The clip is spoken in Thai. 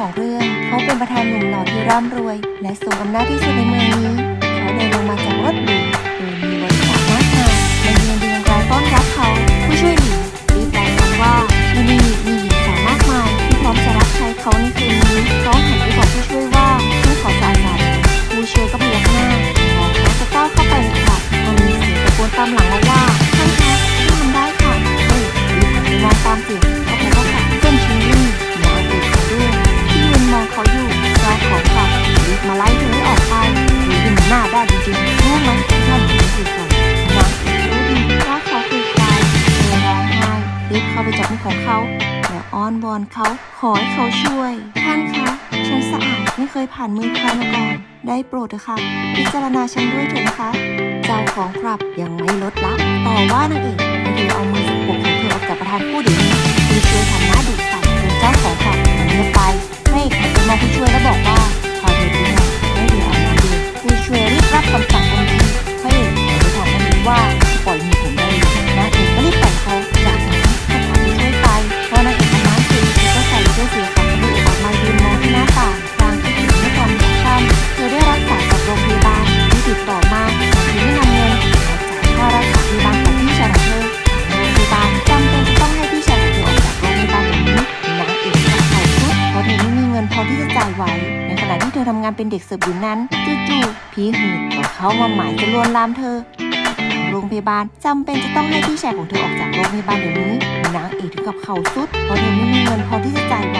ของเรื่อง เขาเป็นประธานหนุ่มหล่อที่ร่ำรวย และทรงอำนาจที่สุดในเมืองนี้ เขาเดินลงมาจากรถบีู้จับมือของเขาแล้วอ้อนวอนเขาขอให้เขาช่วย ท่านคะฉันสะอาดไม่เคยผ่านมือใครมาก่อนได้โปรดเถอะค่ะ พิจารณาฉันด้วยเถอะนะคะ เจ้าของครับยังไม่ลดละต่อว่านางเอกเธอเอามือสกปรกของเธอออกจากประธานผู้ดี ไว้ ในขณะที่เธอทำงานเป็นเด็กเสิร์ฟอยู่นั้น จู่ๆผีหืดก็เข้ามาหมายจะลวนลามเธอโรงพยาบาลจำเป็นจะต้องให้พี่ชายของเธอออกจากโรงพยาบาลเดี๋ยวนี้นางเอกถึงกับเข่าสุดเพราะเธอไม่มีเงินพอที่จะจ่ายไหว